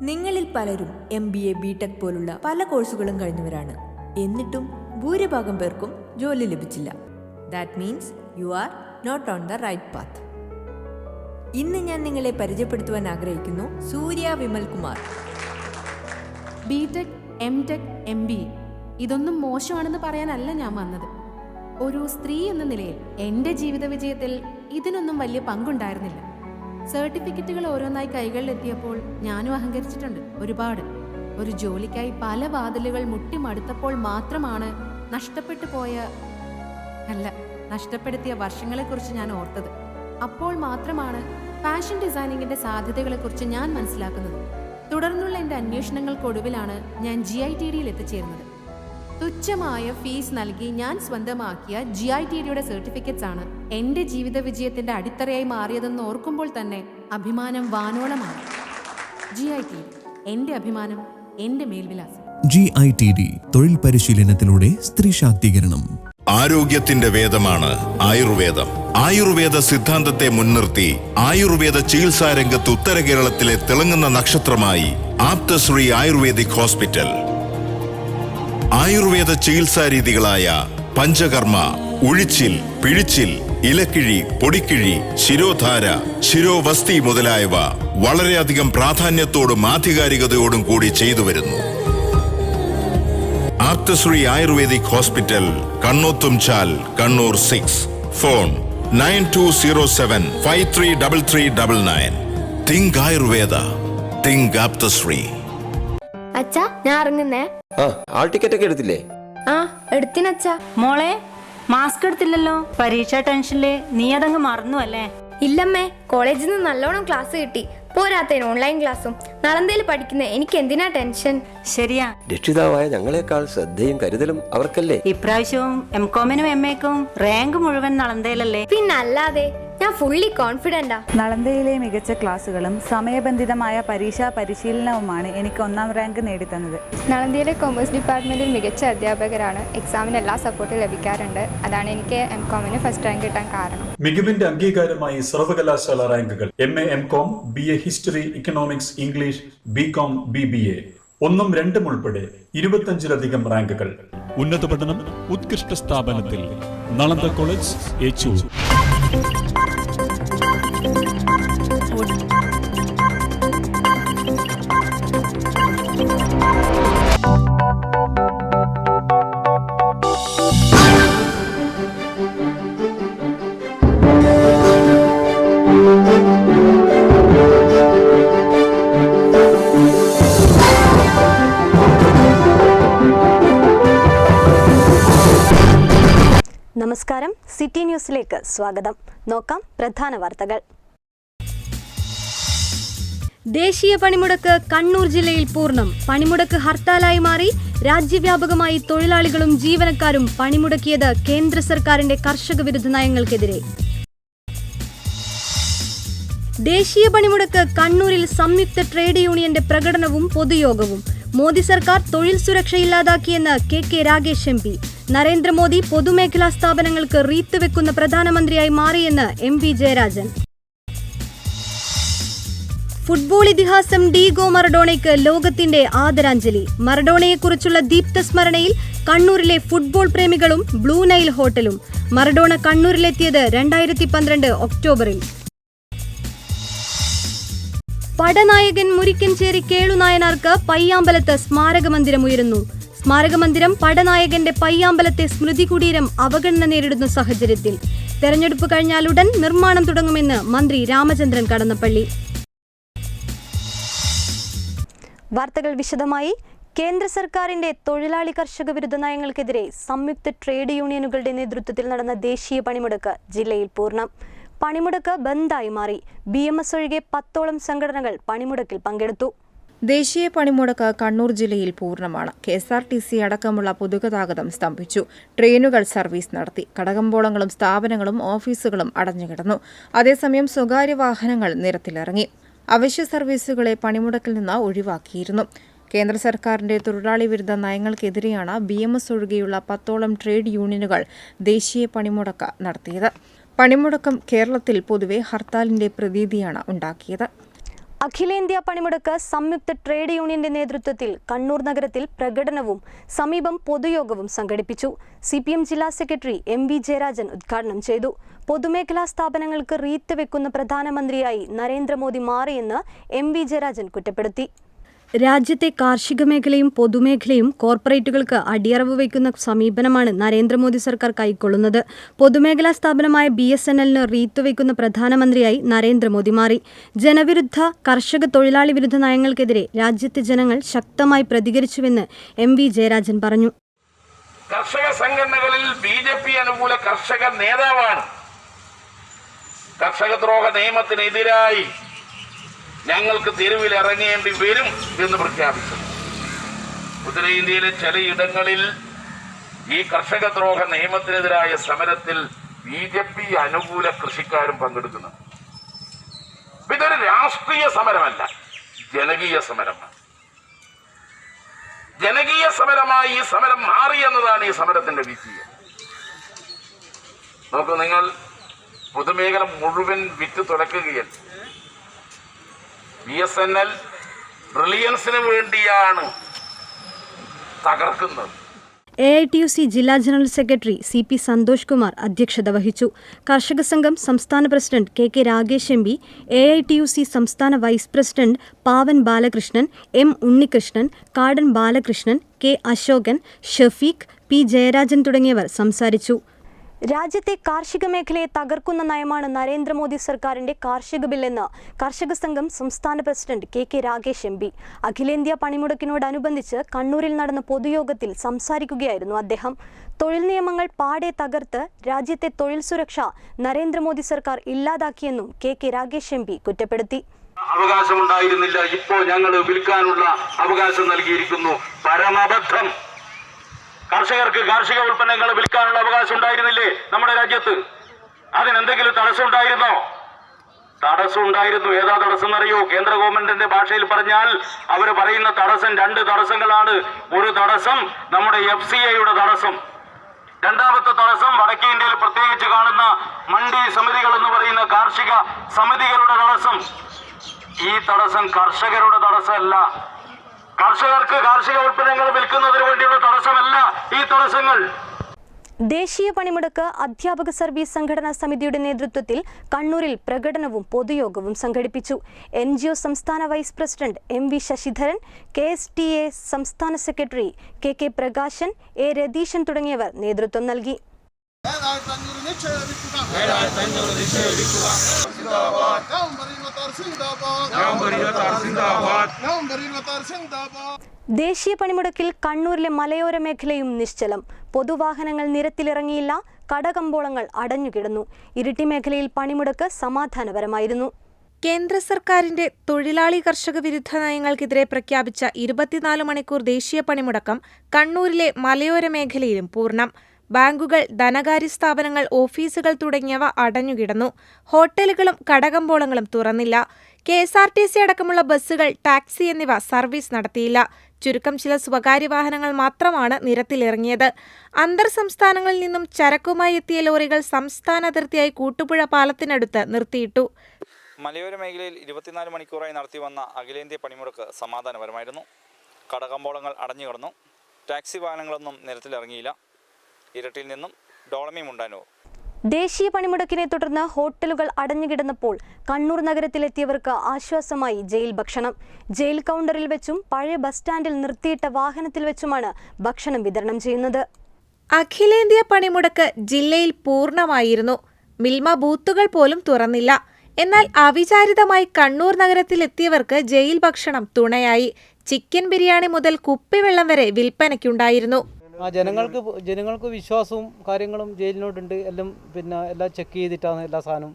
നിങ്ങളിൽ പലരും M B A B tech പോലുള്ള പല കോഴ്സുകളും കഴിഞ്ഞവരാണ്. എന്നിട്ടും ഭൂരിഭാഗം പേർക്കും ജോലി ലഭിച്ചില്ല. That means you are not on the right path ഇന്ന് ഞാൻ നിങ്ങളെ പരിചയപ്പെടുത്തുവാൻ ആഗ്രഹിക്കുന്നു Surya Vimal Kumar. B tech M tech M B ഇതൊന്നും മോശമാണെന്ന് പറയാനല്ല ഞാൻ വന്നത്. ഒരു സ്ത്രീ എന്ന നിലയിൽ എന്റെ ജീവിത വിജയത്തിൽ ഇതിനൊന്നും വലിയ പങ്കുണ്ടായിരുന്നില്ല. സർട്ടിഫിക്കറ്റുകൾ ഓരോന്നായി കൈകളിലെത്തിയപ്പോൾ ഞാനും അഹങ്കരിച്ചിട്ടുണ്ട്. ഒരുപാട്. ഒരു ജോലിക്കായി പല വാതിലുകൾ മുട്ടിമടുത്തപ്പോൾ മാത്രമാണ് നഷ്ടപ്പെട്ടു പോയ അല്ല നഷ്ടപ്പെടുത്തിയ വർഷങ്ങളെക്കുറിച്ച് ഞാൻ ഓർത്തത്. അപ്പോൾ മാത്രമാണ് ഫാഷൻ ഡിസൈനിങ്ങിന്റെ സാധ്യതകളെക്കുറിച്ച് ഞാൻ മനസ്സിലാക്കുന്നത്. തുടർന്നുള്ള എന്റെ അന്വേഷണങ്ങൾക്കൊടുവിലാണ് ഞാൻ ജി ഐ ടി ഡിയിൽ എത്തിച്ചേരുന്നത് തുച്ഛമായ ഫീസ് നൽകി ഞാൻ സ്വന്തമാക്കിയ ജി ഐ ടി ഡിയുടെ സർട്ടിഫിക്കറ്റ്സ് ആണ്. എന്റെ ജീവിത വിജയത്തിന്റെ അടിത്തറയായി മാറിയതെന്ന് ഓർക്കുമ്പോൾ തന്നെ അഭിമാനം വാനോളമാണ്. ജി ഐ ടി എന്റെ എന്റെ അഭിമാനം എന്റെ മേൽവിലാസം. ജി ഐ ടി ഡി തൊഴിൽ പരിശീലനത്തിലൂടെ സ്ത്രീ ശാക്തീകരണം. ആരോഗ്യത്തിന്റെ വേദമാണ് ആയുർവേദം. ആയുർവേദ സിദ്ധാന്തത്തെ മുൻനിർത്തി ആയുർവേദ ചികിത്സാ രംഗത്ത് ഉത്തര കേരളത്തിലെ തിളങ്ങുന്ന നക്ഷത്രമായി ആപ്തശ്രീ ആയുർവേദിക് ഹോസ്പിറ്റൽ. ആയുർവേദ ചികിത്സാ രീതികളായ പഞ്ചകർമ്മ ഉഴിച്ചിൽ പിഴിച്ചിൽ ഇലക്കിഴി പൊടിക്കിഴി ശിരോധാര ശിരോവസ്തി മുതലായവ വളരെയധികം പ്രാധാന്യത്തോടും ആധികാരികതയോടും കൂടി ചെയ്തു വരുന്നു. Apthasree ayurvedic hospital Kannothumchal Kannur six. Phone nine two zero seven five three double three double nine. Think Ayurveda think Apthasree അച്ഛാ ഞാൻ ഇറങ്ങുന്നേ. ആ ആൾ ടിക്കറ്റ് ഒക്കെ എടുത്തില്ലേ? ആ എടുത്തിനച്ഛാ മോളെ മാസ്ക് എടുത്തില്ലല്ലോ? പരീക്ഷ ടെൻഷനിൽ നീ അതങ്ങ് മറന്നു അല്ലേ? ഇല്ലമ്മേ കോളേജിൽ നിന്ന് നല്ലോണം ക്ലാസ് കിട്ടി. പോരാത്തതിന് ഓൺലൈൻ ക്ലാസ്സും നളന്തയിൽ പഠിക്കുന്ന എനിക്ക് എന്തിനാ ടെൻഷൻ? ശരിയാ. രക്ഷിതാവായ ഞങ്ങളെക്കാൾ ശ്രദ്ധയും കരുതലും അവർക്കല്ലേ? ഇപ്രാവശ്യവും എം കോമിനും എം എക്കും റാങ്ക് മുഴുവൻ നളന്തയിലല്ലേ പിന്നല്ലാതെ ഞാൻ ഫുള്ളി കോൺഫിഡന്റാ നളന്തയിലെ മികച്ച ക്ലാസ്സുകളും സമയബന്ധിതമായ പരീക്ഷാ പരിശീലനവുമാണ് എനിക്ക് ഒന്നാം റാങ്ക് നേടിത്തന്നത്. നളന്തയിലെ കൊമേഴ്സ് ഡിപ്പാർട്ട്മെന്റിൽ മികച്ച അധ്യാപകരാണ്. എക്സാമിന് എല്ലാ സപ്പോർട്ടും ലഭിക്കാറുണ്ട്. അതാണ് എനിക്ക് എം കോമിന് ഫസ്റ്റ് റാങ്ക് കിട്ടാൻ കാരണം. മികവിന്റെ അംഗീകാരമായി സർവകലാശാല റാങ്കുകൾ. M A M com B A history economics English B com B B A ഒന്നും രണ്ടും ഉൾപ്പെടെ ഇരുപത്തഞ്ചിലധികം റാങ്കുകൾ. ഉന്നത പഠനം ഉത്കൃഷ്ട സ്ഥാപനത്തിൽ നളന്ദ കോളേജ് ഏച്ചൂർ. സിറ്റി ന്യൂസിലേക്ക് സ്വാഗതം. നോക്കാം പ്രധാന വാർത്തകൾ. ദേശീയ പണിമുടക്ക് കണ്ണൂർ ജില്ലയിൽ പൂർണം. പണിമുടക്ക് ഹർത്താലായി മാറി രാജ്യവ്യാപകമായി തൊഴിലാളികളും ജീവനക്കാരും പണിമുടക്കിയത് കേന്ദ്ര സർക്കാരിന്റെ കർഷക വിരുദ്ധ നയങ്ങൾക്കെതിരെ. ദേശീയ പണിമുടക്ക് കണ്ണൂരിൽ സംയുക്ത ട്രേഡ് യൂണിയന്റെ പ്രകടനവും പൊതുയോഗവും. മോദി സർക്കാർ തൊഴിൽ സുരക്ഷ ഇല്ലാതാക്കിയെന്ന് K K Ragesh M P. Narendra Modi പൊതുമേഖലാ സ്ഥാപനങ്ങൾക്ക് റീത്ത് വെക്കുന്ന പ്രധാനമന്ത്രിയായി മാറിയെന്ന് എം വി ജയരാജൻ. ഫുട്ബോൾ ഇതിഹാസം ഡീഗോ മറഡോണയ്ക്ക് ലോകത്തിന്റെ ആദരാഞ്ജലി. മറഡോണയെക്കുറിച്ചുള്ള ദീപ്ത സ്മരണയിൽ കണ്ണൂരിലെ ഫുട്ബോൾ പ്രേമികളും ബ്ലൂ നൈൽ ഹോട്ടലും. മറഡോണ കണ്ണൂരിലെത്തിയത് രണ്ടായിരത്തി പന്ത്രണ്ട് ഒക്ടോബറിൽ. പടനായകൻ മുരിക്കൻചേരി കേളുനായനാർക്ക് പയ്യാമ്പലത്ത് സ്മാരക മന്ദിരം ഉയരുന്നു പടനായകന്റെ പയ്യാമ്പലത്തെ സ്മൃതി കുടീരം അവഗണന നേരിടുന്ന സാഹചര്യത്തിൽ തെരഞ്ഞെടുപ്പ് കഴിഞ്ഞാലുടൻ നിർമ്മാണം തുടങ്ങുമെന്ന് മന്ത്രി രാമചന്ദ്രൻ കടന്നപ്പള്ളി. വാർത്തകൾ വിശദമായി. കേന്ദ്ര സർക്കാരിന്റെ തൊഴിലാളി കർഷക വിരുദ്ധ നയങ്ങൾക്കെതിരെ സംയുക്ത ട്രേഡ് യൂണിയനുകളുടെ നേതൃത്വത്തിൽ നടന്ന ദേശീയ പണിമുടക്ക് ജില്ലയിൽ പൂർണം. പണിമുടക്ക് ബന്ദായി മാറി. ബി ഒഴികെ പത്തോളം സംഘടനകൾ പണിമുടക്കിൽ പങ്കെടുത്തു. ദേശീയ പണിമുടക്ക് കണ്ണൂർ ജില്ലയിൽ പൂർണമാണ്. K S R T C അടക്കമുള്ള പൊതുഗതാഗതം സ്തംഭിച്ചു. ട്രെയിനുകൾ സർവീസ് നടത്തി. കടകമ്പോളങ്ങളും സ്ഥാപനങ്ങളും ഓഫീസുകളും അടഞ്ഞുകിടന്നു. അതേസമയം സ്വകാര്യ വാഹനങ്ങൾ നിരത്തിലിറങ്ങി. അവശ്യ സർവീസുകളെ പണിമുടക്കിൽ നിന്ന് ഒഴിവാക്കിയിരുന്നു. കേന്ദ്ര സർക്കാരിന്റെ തൊഴിലാളി വിരുദ്ധ നയങ്ങൾക്കെതിരെയാണ് ബി എം എസ് ഒഴികെയുള്ള പത്തോളം ട്രേഡ് യൂണിയനുകൾ ദേശീയ പണിമുടക്ക് നടത്തിയത്. പണിമുടക്കം കേരളത്തിൽ പൊതുവെ ഹർത്താലിന്റെ പ്രതീതിയാണ് ഉണ്ടാക്കിയത്. അഖിലേന്ത്യാ പണിമുടക്ക് സംയുക്ത ട്രേഡ് യൂണിയന്റെ നേതൃത്വത്തിൽ കണ്ണൂർ നഗരത്തിൽ പ്രകടനവും സമീപം പൊതുയോഗവും സംഘടിപ്പിച്ചു. സി പി എം ജില്ലാ സെക്രട്ടറി എം വി ജയരാജൻ ഉദ്ഘാടനം ചെയ്തു. പൊതുമേഖലാ സ്ഥാപനങ്ങൾക്ക് റീത്ത് വെക്കുന്ന പ്രധാനമന്ത്രിയായി നരേന്ദ്രമോദി മാറിയെന്ന് എം വി ജയരാജൻ കുറ്റപ്പെടുത്തി. രാജ്യത്തെ കാർഷിക മേഖലയും പൊതുമേഖലയും കോർപ്പറേറ്റുകൾക്ക് അടിയറവ് വയ്ക്കുന്ന സമീപനമാണ് നരേന്ദ്രമോദി സർക്കാർ കൈക്കൊള്ളുന്നത്. പൊതുമേഖലാ സ്ഥാപനമായ ബി എസ് എൻ എല്ലിന് റീത്ത് വയ്ക്കുന്ന പ്രധാനമന്ത്രിയായി നരേന്ദ്രമോദി മാറി. ജനവിരുദ്ധ കർഷക തൊഴിലാളി വിരുദ്ധ നയങ്ങൾക്കെതിരെ രാജ്യത്തെ ജനങ്ങൾ ശക്തമായി പ്രതികരിച്ചുവെന്ന് എം വി ജയരാജൻ പറഞ്ഞു. കർഷക സംഘടനകളിൽ ബി ജെ പി അനുകൂല കർഷക നേതാവാണ്. കർഷക ദ്രോഹ നിയമത്തിനെതിരായി ഞങ്ങൾക്ക് തെരുവിൽ ഇറങ്ങേണ്ടി വരും എന്ന് പ്രഖ്യാപിച്ചു. ഉത്തരേന്ത്യയിലെ ചിലയിടങ്ങളിൽ ഈ കർഷക ദ്രോഹ നിയമത്തിനെതിരായ സമരത്തിൽ ബി ജെ പി അനുകൂല കൃഷിക്കാരും പങ്കെടുക്കുന്നു. ഇതൊരു രാഷ്ട്രീയ സമരമല്ല ജനകീയ സമരമാണ്. ജനകീയ സമരമായി ഈ സമരം മാറി എന്നതാണ് ഈ സമരത്തിന്റെ വിജയം. നോക്കൂ നിങ്ങൾ പൊതുമേഖല മുഴുവൻ വിറ്റ് തുലക്കുകയല്ല ബി എസ് എൻ എൽ റിലയൻസിന് വേണ്ടിയാണ് തകർക്കുന്നത്. A I T U C ജില്ലാ general secretary C P Santhosh Kumar അധ്യക്ഷത വഹിച്ചു. കർഷക സംഘം സംസ്ഥാന president K K Ragesh M P A I T U C സംസ്ഥാന vice president Pavan Balakrishnan M Unnikrishnan Kadan Balakrishnan K Ashokan Shafeeq P Jayarajan തുടങ്ങിയവർ സംസാരിച്ചു. രാജ്യത്തെ കാർഷിക മേഖലയെ തകർക്കുന്ന നയമാണ് നരേന്ദ്രമോദി സർക്കാരിന്റെ കാർഷിക ബില്ലെന്ന് കർഷക സംഘം സംസ്ഥാന president K K Ragesh M P. അഖിലേന്ത്യാ പണിമുടക്കിനോടനുബന്ധിച്ച് കണ്ണൂരിൽ നടന്ന പൊതുയോഗത്തിൽ സംസാരിക്കുകയായിരുന്നു അദ്ദേഹം. തൊഴിൽ നിയമങ്ങൾ പാടെ തകർത്ത് രാജ്യത്തെ തൊഴിൽ സുരക്ഷ നരേന്ദ്രമോദി സർക്കാർ ഇല്ലാതാക്കിയെന്നും K K Ragesh M P കുറ്റപ്പെടുത്തി. അവകാശമുണ്ടായിരുന്നില്ല. ഇപ്പോൾ ഞങ്ങൾ വിൽക്കാനുള്ള അവകാശം നൽകിയിരിക്കുന്നു. പരമബദ്ധം. കർഷകർക്ക് കാർഷിക ഉൽപ്പന്നങ്ങൾ വിൽക്കാനുള്ള അവകാശം ഉണ്ടായിരുന്നില്ലേ നമ്മുടെ രാജ്യത്ത്? അതിനെന്തെങ്കിലും തടസ്സം ഉണ്ടായിരുന്നോ തടസ്സം ഉണ്ടായിരുന്നു ഏതാ തടസ്സം എന്നറിയോ കേന്ദ്ര ഗവൺമെന്റിന്റെ ഭാഷയിൽ പറഞ്ഞാൽ അവർ പറയുന്ന തടസ്സം രണ്ട് തടസ്സങ്ങളാണ്. ഒരു തടസ്സം നമ്മുടെ എഫ് സി ഐയുടെ തടസ്സം. രണ്ടാമത്തെ തടസ്സം വടക്കേ ഇന്ത്യയിൽ പ്രത്യേകിച്ച് കാണുന്ന മണ്ഡി സമിതികൾ എന്ന് പറയുന്ന കാർഷിക സമിതികളുടെ തടസ്സം. ഈ തടസ്സം കർഷകരുടെ തടസ്സമല്ല. കർഷകർക്ക് കാർഷിക ഉൽപ്പന്നങ്ങൾ വിൽക്കുന്നതിന് വേണ്ടിയുള്ള തടസ്സമല്ല ഈ തടസ്സങ്ങൾ. ദേശീയ പണിമുടക്ക് അധ്യാപക സർവീസ് സംഘടനാ സമിതിയുടെ നേതൃത്വത്തിൽ കണ്ണൂരിൽ പ്രകടനവും പൊതുയോഗവും സംഘടിപ്പിച്ചു. എൻ ജി ഒ സംസ്ഥാന vice president M V Sasidharan K S T A സംസ്ഥാന secretary K K Prakashan A Ratheesan തുടങ്ങിയവർ നേതൃത്വം നൽകി. ദേശീയ പണിമുടക്കിൽ കണ്ണൂരിലെ മലയോര മേഖലയും നിശ്ചലം. പൊതുവാഹനങ്ങൾ നിരത്തിലിറങ്ങിയില്ല കടകമ്പോളങ്ങൾ അടഞ്ഞുകിടന്നു. ഇരിട്ടി മേഖലയിൽ പണിമുടക്ക് സമാധാനപരമായിരുന്നു. കേന്ദ്ര സർക്കാരിന്റെ തൊഴിലാളി കർഷക വിരുദ്ധ നയങ്ങൾക്കെതിരെ പ്രഖ്യാപിച്ച ഇരുപത്തിനാല് മണിക്കൂർ ദേശീയ പണിമുടക്കം കണ്ണൂരിലെ മലയോര മേഖലയിലും പൂർണം. ബാങ്കുകൾ ധനകാര്യ സ്ഥാപനങ്ങൾ ഓഫീസുകൾ തുടങ്ങിയവ അടഞ്ഞുകിടന്നു. ഹോട്ടലുകളും കടകമ്പോളങ്ങളും തുറന്നില്ല. K S R T C അടക്കമുള്ള ബസ്സുകൾ ടാക്സി എന്നിവ സർവീസ് നടത്തിയില്ല. ചുരുക്കം ചില സ്വകാര്യ വാഹനങ്ങൾ മാത്രമാണ് നിരത്തിലിറങ്ങിയത്. അന്തർ സംസ്ഥാനങ്ങളിൽ നിന്നും ചരക്കുമായി എത്തിയ ലോറികൾ സംസ്ഥാന അതിർത്തിയായി കൂട്ടുപുഴ പാലത്തിനടുത്ത് നിർത്തിയിട്ടു. മലയോര മേഖലയിൽ ഇരുപത്തിനാല് മണിക്കൂറായി നടത്തി വന്ന അഖിലേന്ത്യാ പണിമുടക്ക് സമാധാനപരമായിരുന്നു. കടകമ്പോളങ്ങൾ അടഞ്ഞു കിടന്നു ടാക്സി വാഹനങ്ങളൊന്നും നിരത്തിലിറങ്ങിയില്ല. ഇരട്ടിയിൽ നിന്നും ഡോളമി മുണ്ടാനോ? ദേശീയ പണിമുടക്കിനെ തുടർന്ന് ഹോട്ടലുകൾ അടഞ്ഞുകിടന്നപ്പോൾ കണ്ണൂർ നഗരത്തിലെത്തിയവർക്ക് ആശ്വാസമായി ജയിൽ ഭക്ഷണം. ജയിൽ കൗണ്ടറിൽ വെച്ചും പഴയ ബസ് സ്റ്റാൻഡിൽ നിർത്തിയിട്ട വാഹനത്തിൽ വെച്ചുമാണ് ഭക്ഷണം വിതരണം ചെയ്യുന്നത്. അഖിലേന്ത്യാ പണിമുടക്ക് ജില്ലയിൽ പൂർണമായിരുന്നു. മിൽമ ബൂത്തുകൾ പോലും തുറന്നില്ല. എന്നാൽ അവിചാരിതമായി കണ്ണൂർ നഗരത്തിലെത്തിയവർക്ക് ജയിൽ ഭക്ഷണം തുണയായി. ചിക്കൻ ബിരിയാണി മുതൽ കുപ്പിവെള്ളം വരെ വിൽപ്പനയ്ക്കുണ്ടായിരുന്നു. ആ ജനങ്ങൾക്ക് ജനങ്ങൾക്ക് വിശ്വാസവും കാര്യങ്ങളും ജയിലിനോടുണ്ട്. എല്ലാം പിന്നെ എല്ലാം ചെക്ക് ചെയ്തിട്ടാണ് എല്ലാ സാധനവും.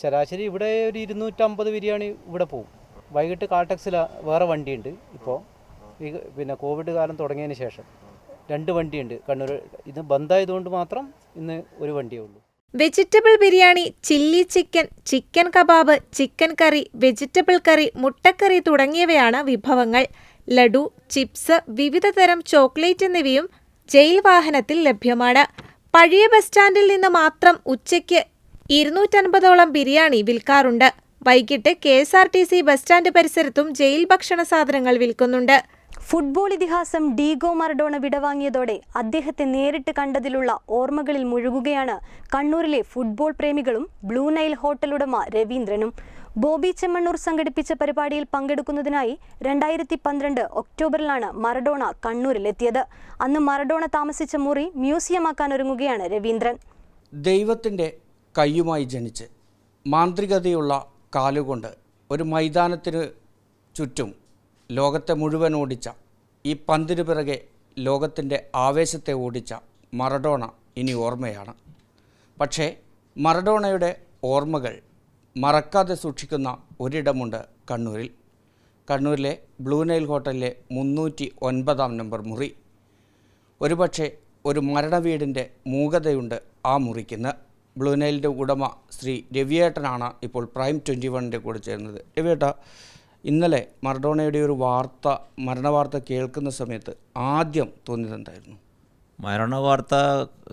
ശരാശരി ഇവിടെ ഒരു ഇരുന്നൂറ്റമ്പത് ബിരിയാണി ഇവിടെ പോകും വൈകിട്ട് കാട്ടക്സിലാണ് വേറെ വണ്ടിയുണ്ട് ഇപ്പോൾ പിന്നെ കോവിഡ് കാലം തുടങ്ങിയതിന് ശേഷം രണ്ട് വണ്ടിയുണ്ട് കണ്ണൂർ. ഇത് ബന്ധായതുകൊണ്ട് മാത്രം ഇന്ന് ഒരു വണ്ടിയേ ഉള്ളൂ. Vegetable biryani chilli chicken chicken kebab chicken curry vegetable curry മുട്ടക്കറി തുടങ്ങിയവയാണ് വിഭവങ്ങൾ. ലഡു ചിപ്സ് വിവിധതരം ചോക്ലേറ്റ് എന്നിവയും ജയിൽ വാഹനത്തിൽ ലഭ്യമാണ്. പഴയ ബസ് സ്റ്റാൻഡിൽ നിന്ന് മാത്രം ഉച്ചയ്ക്ക് ഇരുന്നൂറ്റൻപതോളം ബിരിയാണി വിൽക്കാറുണ്ട്. വൈകിട്ട് K S R T C bus stand പരിസരത്തും ജയിൽ ഭക്ഷണ സാധനങ്ങൾ വിൽക്കുന്നുണ്ട്. ഫുട്ബോൾ ഇതിഹാസം ഡീഗോ മറഡോണ വിടവാങ്ങിയതോടെ അദ്ദേഹത്തെ നേരിട്ട് കണ്ടതിലുള്ള ഓർമ്മകളിൽ മുഴുകുകയാണ് കണ്ണൂരിലെ ഫുട്ബോൾ പ്രേമികളും ബ്ലൂ നൈൽ ഹോട്ടലുടമ രവീന്ദ്രനും. ബോബി ചെമ്മണ്ണൂർ സംഘടിപ്പിച്ച പരിപാടിയിൽ പങ്കെടുക്കുന്നതിനായി രണ്ടായിരത്തി പന്ത്രണ്ട് ഒക്ടോബറിലാണ് മറഡോണ കണ്ണൂരിലെത്തിയത്. അന്ന് മറഡോണ താമസിച്ച മുറി മ്യൂസിയമാക്കാൻ ഒരുങ്ങുകയാണ് രവീന്ദ്രൻ. ദൈവത്തിന്റെ കയ്യുമായി ജനിച്ച് മാന്ത്രികതയുള്ള കാലുകൊണ്ട് ഒരു മൈതാനത്തിന് ചുറ്റും ലോകത്തെ മുഴുവൻ ഓടിച്ച ഈ പന്തിനു പിറകെ ലോകത്തിന്റെ ആവേശത്തെ ഓടിച്ച മറഡോണ ഇനി ഓർമ്മയാണ്. പക്ഷേ മറഡോണയുടെ ഓർമ്മകൾ മറക്കാതെ സൂക്ഷിക്കുന്ന ഒരിടമുണ്ട് കണ്ണൂരിൽ. കണ്ണൂരിലെ ബ്ലൂ നൈൽ ഹോട്ടലിലെ മുന്നൂറ്റി ഒൻപതാം നമ്പർ മുറി. ഒരുപക്ഷെ ഒരു മരണവീടിന്റെ മൂകതയുണ്ട് ആ മുറിക്കുന്ന് ബ്ലൂ നൈലിന്റെ ഉടമ ശ്രീ രവിയേട്ടനാണ് ഇപ്പോൾ പ്രൈം ട്വന്റി വണ്ണിന്റെ കൂടെ ചേർന്നത് രവിയേട്ട ഇന്നലെ മർഡോണയുടെ ഒരു വാർത്ത മരണവാർത്ത കേൾക്കുന്ന സമയത്ത് ആദ്യം തോന്നിയത് എന്തായിരുന്നു മരണ വാർത്ത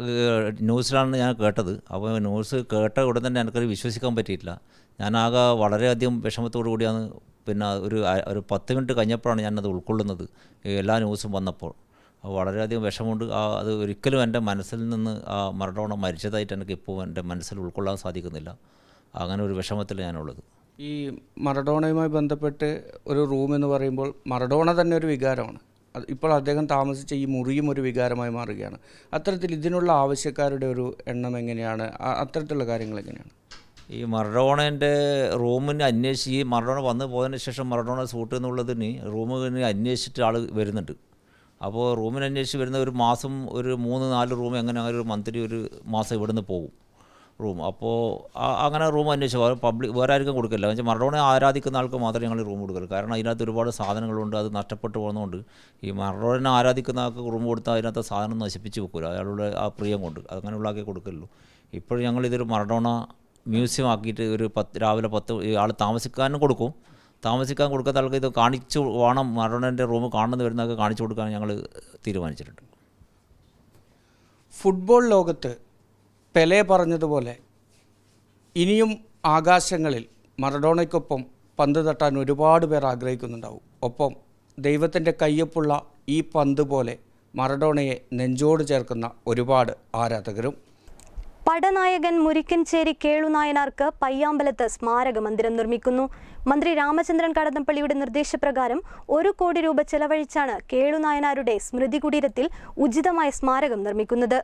ഏഹ്, ന്യൂസിലാണ് ഞാൻ കേട്ടത്. അപ്പോൾ ന്യൂസ് കേട്ട ഉടൻ തന്നെ എനിക്കത് വിശ്വസിക്കാൻ പറ്റിയിട്ടില്ല. ഞാനാകെ വളരെയധികം വിഷമത്തോടു കൂടിയാണ്. പിന്നെ ഒരു ഒരു പത്ത് മിനിറ്റ് കഴിഞ്ഞപ്പോഴാണ് ഞാനത് ഉൾക്കൊള്ളുന്നത് എല്ലാ ന്യൂസും വന്നപ്പോൾ. വളരെയധികം വിഷമമുണ്ട്. ആ അത് ഒരിക്കലും എന്റെ മനസ്സിൽ നിന്ന് ആ മറഡോണ മരിച്ചതായിട്ട് എനിക്ക് ഇപ്പോൾ എന്റെ മനസ്സിൽ ഉൾക്കൊള്ളാൻ സാധിക്കുന്നില്ല. അങ്ങനെ ഒരു വിഷമത്തിൽ ഞാനുള്ളത്. ഈ മറഡോണയുമായി ബന്ധപ്പെട്ട് ഒരു റൂം എന്ന് പറയുമ്പോൾ മറഡോണ തന്നെ ഒരു വികാരമാണ്. ഇപ്പോൾ അദ്ദേഹം താമസിച്ച ഈ മുറിയും ഒരു വികാരമായി മാറുകയാണ്. അത്തരത്തിൽ ഇതിനുള്ള ആവശ്യക്കാരുടെ ഒരു എണ്ണം എങ്ങനെയാണ്? അത്തരത്തിലുള്ള കാര്യങ്ങൾ എങ്ങനെയാണ്? ഈ മറഡോണേന്റെ റൂമിനെ അന്വേഷിച്ച് ഈ മറഡോണ വന്നു പോയതിന് ശേഷം മറഡോണ സൂട്ട് എന്നുള്ളതിന് റൂമിന് അന്വേഷിച്ചിട്ട് ആൾ വരുന്നുണ്ട്. അപ്പോൾ റൂമിന് അന്വേഷിച്ച് വരുന്ന ഒരു മാസം ഒരു മൂന്ന് നാല് റൂം എങ്ങനെ ഒരു മന്ത്രി ഒരു മാസം ഇവിടുന്ന് പോകും. റൂം. അപ്പോൾ അങ്ങനെ റൂം അന്വേഷിച്ചു പബ്ലിക് വേറെ ആർക്കും കൊടുക്കില്ല. എന്ന് വെച്ചാൽ മറഡോണെ ആരാധിക്കുന്ന ആൾക്ക് മാത്രമേ ഞങ്ങൾ റൂം കൊടുക്കുള്ളൂ കാരണം അതിനകത്ത് ഒരുപാട് സാധനങ്ങളുണ്ട് അത് നഷ്ടപ്പെട്ടു പോകുന്നതുകൊണ്ട്. ഈ മറഡോണെ ആരാധിക്കുന്ന ആൾക്ക് റൂം കൊടുത്താൽ അതിനകത്ത് സാധനം നശിപ്പിച്ച് വെക്കില്ല അയാളുടെ ആ പ്രിയം കൊണ്ട്. അങ്ങനെയുള്ള ആക്കി കൊടുക്കുള്ളൂ ഇപ്പോഴും ഞങ്ങൾ ഇതൊരു മറഡോണ മ്യൂസിയം ആക്കിയിട്ട് ഒരു പത്ത് രാവിലെ പത്ത് ആൾ താമസിക്കാനും കൊടുക്കും. താമസിക്കാൻ കൊടുക്കാത്ത ആൾക്ക് ഇത് കാണിച്ചു വേണം മറഡോണന്റെ റൂം കാണുന്നത് വരുന്നതൊക്കെ കാണിച്ചു കൊടുക്കാൻ ഞങ്ങൾ തീരുമാനിച്ചിട്ടുണ്ട്. ഫുട്ബോൾ ലോകത്ത് പെലെ പറഞ്ഞതുപോലെ ഇനിയും ആകാശങ്ങളിൽ മറഡോണയ്ക്കൊപ്പം പന്ത് തട്ടാൻ ഒരുപാട് പേർ ആഗ്രഹിക്കുന്നുണ്ടാവും. ഒപ്പം ദൈവത്തിന്റെ കയ്യൊപ്പുള്ള ഈ പന്ത് പോലെ മറഡോണയെ നെഞ്ചോട് ചേർക്കുന്ന ഒരുപാട് ആരാധകരും. പടനായകൻ മുരിക്കൻചേരി കേളുനായനാർക്ക് പയ്യാമ്പലത്ത് സ്മാരക മന്ദിരം നിർമ്മിക്കുന്നു. മന്ത്രി രാമചന്ദ്രൻ കടന്നപ്പള്ളിയുടെ നിർദ്ദേശപ്രകാരം ഒരു കോടി രൂപ ചെലവഴിച്ചാണ് കേളുനായനാരുടെ സ്മൃതി കുടീരത്തിൽ ഉചിതമായ സ്മാരകം നിർമ്മിക്കുന്നത്.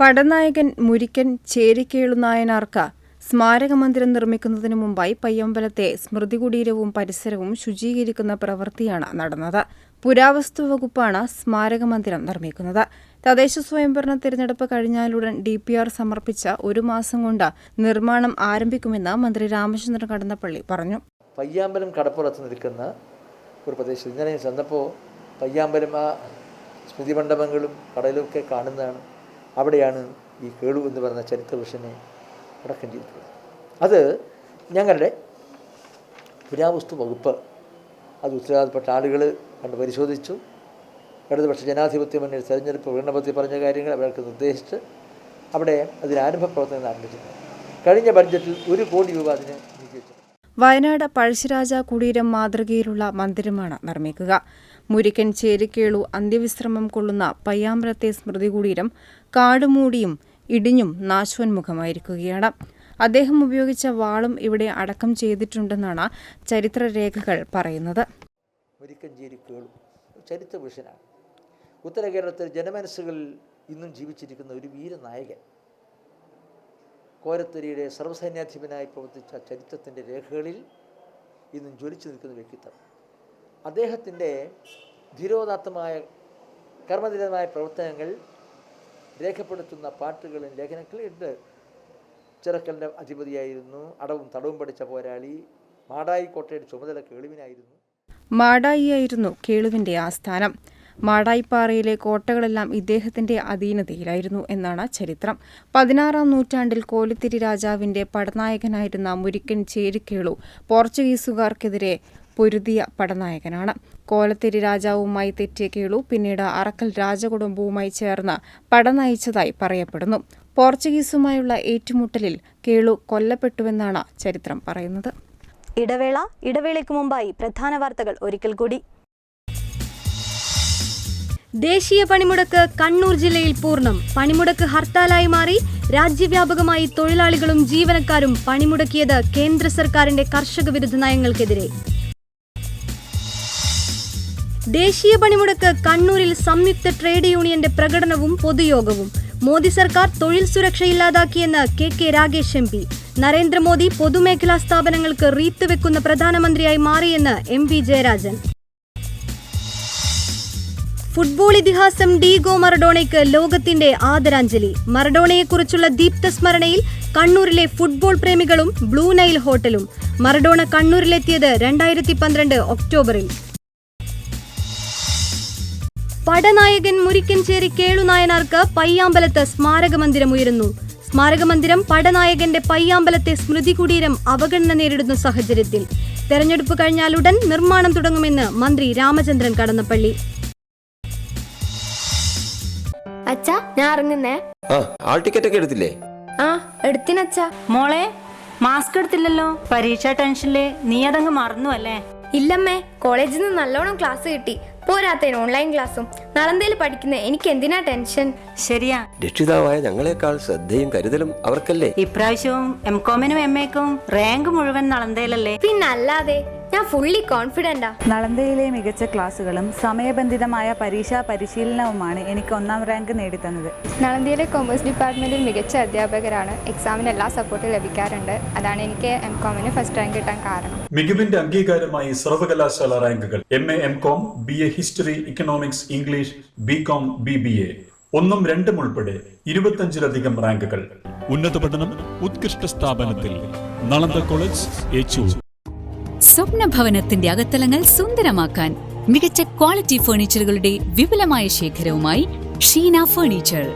പടനായകൻ മുരിക്കൻ ചേരിക്കേളു നായനാർക്ക സ്മാരകമന്ദിരം നിർമ്മിക്കുന്നതിന് മുമ്പായി പയ്യമ്പലത്തെ സ്മൃതി കുടീരവും പരിസരവും ശുചീകരിക്കുന്ന പ്രവൃത്തിയാണ് നടന്നത്. പുരാവസ്തു വകുപ്പാണ് സ്മാരകമന്ദിരം നിർമ്മിക്കുന്നത്. തദ്ദേശ സ്വയംഭരണ തിരഞ്ഞെടുപ്പ് കഴിഞ്ഞാലുടൻ ഡി പി ആർ സമർപ്പിച്ച ഒരു മാസം കൊണ്ട് നിർമ്മാണം ആരംഭിക്കുമെന്ന് മന്ത്രി രാമചന്ദ്രൻ കടന്നപ്പള്ളി പറഞ്ഞു. പയ്യാമ്പലം കടപ്പുറത്ത് നിൽക്കുന്ന ഒരു പ്രദേശത്ത് ഇന്നലെ ചെന്നപ്പോൾ പയ്യാമ്പലം ആ സ്മൃതി മണ്ഡപങ്ങളും കടലും ഒക്കെ കാണുന്നതാണ് അവിടെയാണ് ഈ കേളു എന്ന് പറയുന്ന ചരിത്രപുരുഷനെ അടക്കം ചെയ്തിട്ടുള്ളത് അത് ഞങ്ങളുടെ പുരാവസ്തു വകുപ്പ് അത് ഉത്തരവാദപ്പെട്ട ആളുകൾ കണ്ട് പരിശോധിച്ചു. ഇടതുപക്ഷ ജനാധിപത്യ മുന്നിൽ തെരഞ്ഞെടുപ്പ് വിണ്ണപ്പത്തിൽ പറഞ്ഞ കാര്യങ്ങൾ അവർക്ക് നിർദ്ദേശിച്ച് അവിടെ അതിന് ആരംഭ പ്രവർത്തനം ആരംഭിച്ചിട്ടുണ്ട് കഴിഞ്ഞ ബഡ്ജറ്റിൽ ഒരു കോടി രൂപ അതിന് വയനാട് പഴശ്ശിരാജ കുടീരം മാതൃകയിലുള്ള മന്ദിരമാണ് നിർമ്മിക്കുക. മുരിക്കൻ ചേരിക്കേളു അന്ത്യവിശ്രമം കൊള്ളുന്ന പയ്യാമ്പ്രത്തെ സ്മൃതി കുടീരം കാടുമൂടിയും ഇടിഞ്ഞും നാശോന്മുഖമായിരിക്കുകയാണ്. അദ്ദേഹം ഉപയോഗിച്ച വാളും ഇവിടെ അടക്കം ചെയ്തിട്ടുണ്ടെന്നാണ് ചരിത്രരേഖകൾ പറയുന്നത്. ചരിത്രപുരുഷനാണ് ഉത്തര കേരളത്തിലെ ജനമനസ്സുകളിൽ ഇന്നും ജീവിച്ചിരിക്കുന്ന ഒരു വീരനായകൻ. കോരത്തരിയുടെ സർവസൈന്യാധിപനായി പ്രവർത്തിച്ച ചരിത്രത്തിന്റെ രേഖകളിൽ ഇന്നും ജ്വലിച്ചു നിൽക്കുന്ന വ്യക്തിത്വം. അദ്ദേഹത്തിന്റെ ധീരോദാത്തമായ കർമ്മനിരതമായ പ്രവർത്തനങ്ങൾ രേഖപ്പെടുത്തുന്ന പാട്ടുകളും ലേഖനങ്ങളും ഉണ്ട് ചിറക്കലിന്റെ അധിപതിയായിരുന്നു. അടവും തടവും പഠിച്ച പോരാളി. മാടായി കോട്ടയുടെ ചുമതല കേളുവിനായിരുന്നു. മാടായിയായിരുന്നു കേളുവിന്റെ ആസ്ഥാനം മാടായിപ്പാറയിലെ കോട്ടകളെല്ലാം ഇദ്ദേഹത്തിന്റെ അധീനതയിലായിരുന്നു എന്നാണ് ചരിത്രം. പതിനാറാം നൂറ്റാണ്ടിൽ കോലിത്തിരി രാജാവിന്റെ പടനായകനായിരുന്ന മുരിക്കൻ ചേരിക്കേളു പോർച്ചുഗീസുകാർക്കെതിരെ പൊരുതിയ പടനായകനാണ്. കോലത്തിരി രാജാവുമായി തെറ്റിയ കീളു പിന്നീട് അറക്കൽ രാജകുടുംബവുമായി ചേർന്ന് പടനയിച്ചതായി പറയപ്പെടുന്നു. പോർച്ചുഗീസുമായുള്ള ഏറ്റുമുട്ടലിൽ കേളു കൊല്ലപ്പെട്ടുവെന്നാണ് ചരിത്രം പറയുന്നത്. ഇടവേള ഇടവേളയ്ക്ക് മുമ്പായി പ്രധാന വാർത്തകൾ ഒരിക്കൽ കൂടി. ദേശീയ പണിമുടക്ക് കണ്ണൂർ ജില്ലയിൽ പൂർണം. പണിമുടക്ക് ഹർത്താലായി മാറി. രാജ്യവ്യാപകമായി തൊഴിലാളികളും ജീവനക്കാരും പണിമുടക്കിയത് കേന്ദ്ര സർക്കാരിന്റെ കർഷക വിരുദ്ധ നയങ്ങൾക്കെതിരെ. ദേശീയ പണിമുടക്ക് കണ്ണൂരിൽ സംയുക്ത ട്രേഡ് യൂണിയന്റെ പ്രകടനവും പൊതുയോഗവും. മോദി സർക്കാർ തൊഴിൽ സുരക്ഷ ഇല്ലാതാക്കിയെന്ന് K K Ragesh M P. Narendra Modi പൊതുമേഖലാ സ്ഥാപനങ്ങൾക്ക് റീത്ത് വെക്കുന്ന പ്രധാനമന്ത്രിയായി മാറിയെന്ന് എം വി ജയരാജൻ. ഫുട്ബോൾ ഇതിഹാസം ഡീഗോ മറഡോണയ്ക്ക് ലോകത്തിന്റെ ആദരാഞ്ജലി. മറഡോണയെക്കുറിച്ചുള്ള ദീപ്ത സ്മരണയിൽ കണ്ണൂരിലെ ഫുട്ബോൾ പ്രേമികളും ബ്ലൂ നൈൽ ഹോട്ടലും. മറഡോണ കണ്ണൂരിലെത്തിയത് രണ്ടായിരത്തി പന്ത്രണ്ട് ഒക്ടോബറിൽ. പടനായകൻ മുരിക്കൻചേരി കേളുനായനാർക്ക് പയ്യാമ്പലത്ത് സ്മാരകമന്ദിരം ഉയരുന്നു. സ്മാരകമന്ദിരം പടനായകന്റെ പയ്യാമ്പലത്തെ സ്മൃതി കുടീരം അവഗണന നേരിടുന്ന സാഹചര്യത്തിൽ. തെരഞ്ഞെടുപ്പ് കഴിഞ്ഞാലുടൻ നിർമ്മാണം തുടങ്ങുമെന്ന് മന്ത്രി രാമചന്ദ്രൻ കടന്നപ്പള്ളി. അച്ഛാ ഞാൻ ഇറങ്ങുന്നേ. ആ ആൾ ടിക്കറ്റ് ഒക്കെ എടുത്തില്ലേ? ആ എടുത്തിനച്ഛാ മോളെ മാസ്ക് എടുത്തില്ലല്ലോ? പരീക്ഷാ ടെൻഷനിൽ നീ അതങ്ങ് മറന്നു അല്ലേ? ഇല്ലമ്മേ കോളേജിൽ നിന്ന് നല്ലോണം ക്ലാസ് കിട്ടി. പോരാത്തതിന് ഓൺലൈൻ ക്ലാസ്സും നളന്തയിൽ പഠിക്കുന്ന എനിക്ക് എന്തിനാ ടെൻഷൻ? ശരിയാ. രക്ഷിതാവായ ഞങ്ങളെക്കാൾ ശ്രദ്ധയും കരുതലും അവർക്കല്ലേ? ഇപ്രാവശ്യവും എം കോമിനും എം എക്കും റാങ്ക് മുഴുവൻ നളന്തയിലല്ലേ പിന്നല്ലാതെ ഞാൻ ഫുള്ളി കോൺഫിഡന്റാ നളന്തയിലെ മികച്ച ക്ലാസ്സുകളും സമയബന്ധിതമായ പരീക്ഷാ പരിശീലനവുമാണ് എനിക്ക് ഒന്നാം റാങ്ക് നേടിത്തന്നത്. നളന്തയിലെ കൊമേഴ്സ് ഡിപ്പാർട്ട്മെന്റിൽ മികച്ച അധ്യാപകരാണ്. എക്സാമിന് എല്ലാ സപ്പോർട്ടും ലഭിക്കാറുണ്ട്. അതാണ് എനിക്ക് എം കോമിന് ഫസ്റ്റ് റാങ്ക് കിട്ടാൻ കാരണം. മികവിന്റെ അംഗീകാരമായി സർവകലാശാല റാങ്കുകൾ M A M com B A history economics English B com B B A ഒന്നും രണ്ടും ഉൾപ്പെടെ ഇരുപത്തഞ്ചിലധികം റാങ്കുകൾ. ഉന്നത പഠനം ഉത്കൃഷ്ട സ്ഥാപനത്തിൽ നളന്ദ കോളേജ് ഏച്ചൂർ സ്വപ്ന ഭവനത്തിന്റെ അകത്തലങ്ങൾ സുന്ദരമാക്കാൻ മികച്ച ക്വാളിറ്റി ഫർണിച്ചറുകളുടെ വിപുലമായ ശേഖരവുമായി Sheena furniture.